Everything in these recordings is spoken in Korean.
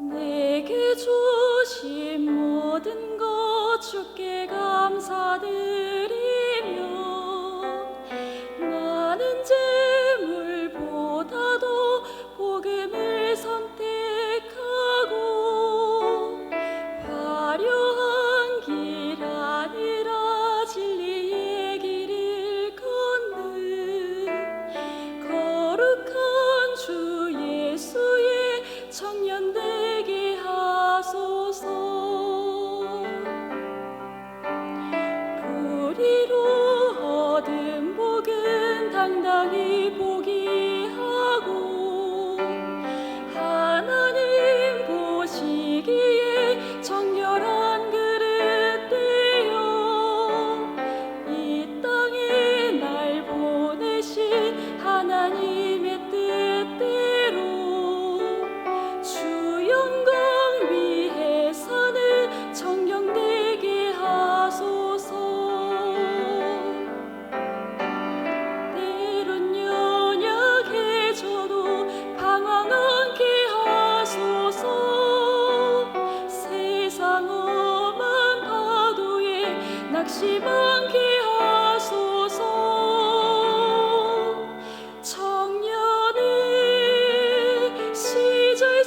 내게 주신 모든 것 주께 감사드리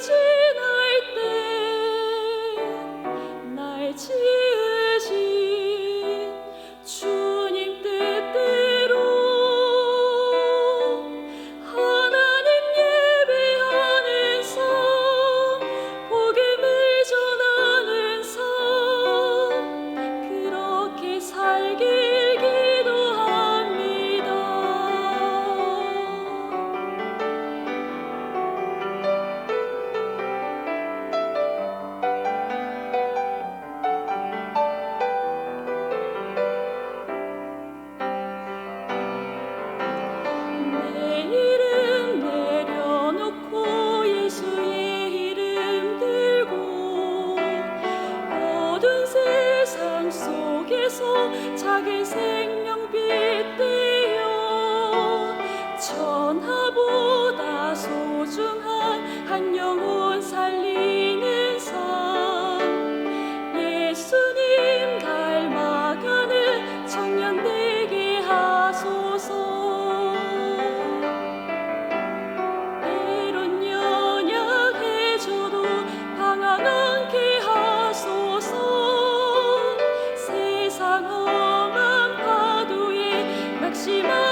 지날 때날 지 자기 생명빛 띄어 천하보다 소중한 한 영혼 살리는 삶. 예수님 닮아가는 청년 되게 하소서. 때론 연약해져도 방황 않게 하소서. 세상 어 寂寞